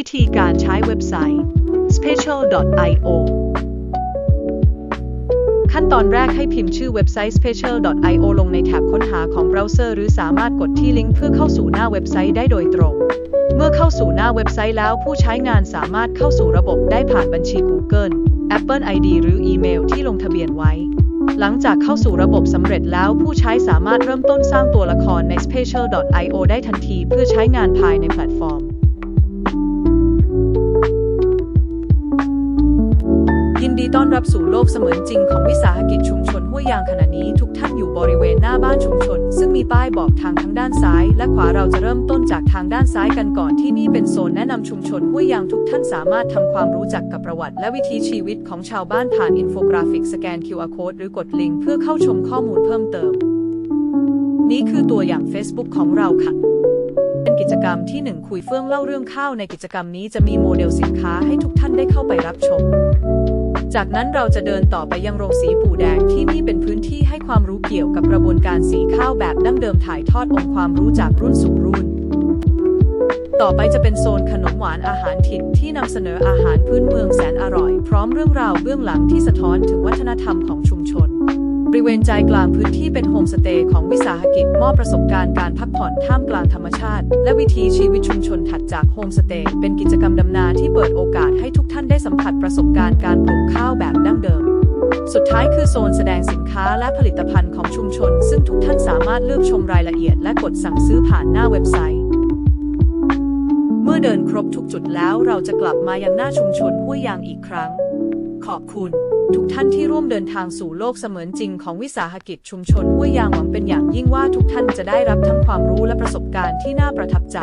วิธีการใช้เว็บไซต์ special.io ขั้นตอนแรกให้พิมพ์ชื่อเว็บไซต์ special.io ลงในแท็บค้นหาของเบราว์เซอร์หรือสามารถกดที่ลิงก์เพื่อเข้าสู่หน้าเว็บไซต์ได้โดยตรง เมื่อเข้าสู่หน้าเว็บไซต์แล้วผู้ใช้งานสามารถเข้าสู่ระบบได้ผ่านบัญชี Google Apple ID หรืออีเมลที่ลงทะเบียนไว้ หลังจากเข้าสู่ระบบสำเร็จแล้วผู้ใช้สามารถเริ่มต้นสร้างตัวละครใน special.io ได้ทันทีเพื่อใช้งานภายในแพลตฟอร์ม ต้อนรับสู่โลกเสมือนจริงของวิสาหกิจชุมชนห้วยยางขณะนี้ทุกท่านอยู่บริเวณหน้าบ้านชุมชน ซึ่งมีป้ายบอกทางทั้งด้านซ้าย และขวาเราจะเริ่มต้นจากทางด้านซ้ายกันก่อนที่นี่เป็นโซนแนะนำชุมชนห้วยยางทุกท่านสามารถทำความรู้จักกับประวัติ และวิถีชีวิตของชาวบ้านผ่านอินโฟกราฟิกสแกน QR Code หรือกดลิงก์เพื่อเข้าชมข้อมูลเพิ่มเติม นี่คือตัวอย่าง Facebook ของเราค่ะเป็นกิจกรรมที่หนึ่งคุยเฟื่องเล่าเรื่องข้าวในกิจกรรมนี้จะมีโมเดลสินค้าให้ทุกท่านได้เข้าไปรับชม จากนั้นเราจะเดินต่อไปยังโรงสีปู่แดงที่นี่เป็นพื้นที่ให้ความรู้เกี่ยวกับกระบวนการสีข้าวแบบดั้งเดิมถ่ายทอดองค์ความรู้จากรุ่นสู่รุ่น ต่อไปจะเป็นโซนขนมหวานอาหารถิ่นที่นำเสนออาหารพื้นเมืองแสนอร่อย พร้อมเรื่องราวเบื้องหลังที่สะท้อนถึงวัฒนธรรมของชุมชน ริเวณใจกลางพื้นที่เป็นโฮมสเตย์ของวิสาหกิจมอบประสบการณ์การพักผ่อนท่ามกลางธรรมชาติ และวิถีชีวิตชุมชนถัดจากโฮมสเตย์เป็นกิจกรรมดำนาที่เปิดโอกาสให้ทุกท่านได้สัมผัสประสบการณ์การปลูกข้าวแบบดั้งเดิม สุดท้ายคือโซนแสดงสินค้าและผลิตภัณฑ์ของชุมชน ซึ่งทุกท่านสามารถเลือกชมรายละเอียด และกดสั่งซื้อผ่านหน้าเว็บไซต์ เมื่อเดินครบทุกจุดแล้วเราจะกลับมายังหน้าชุมชนห้วยยางอีกครั้ง ขอบคุณ ทุกท่านที่ร่วมเดินทางสู่โลกเสมือนจริงของวิสาหกิจชุมชนห้วยยางหวังเป็นอย่างยิ่งว่าทุกท่านจะได้รับทั้งความรู้และประสบการณ์ที่น่าประทับใจ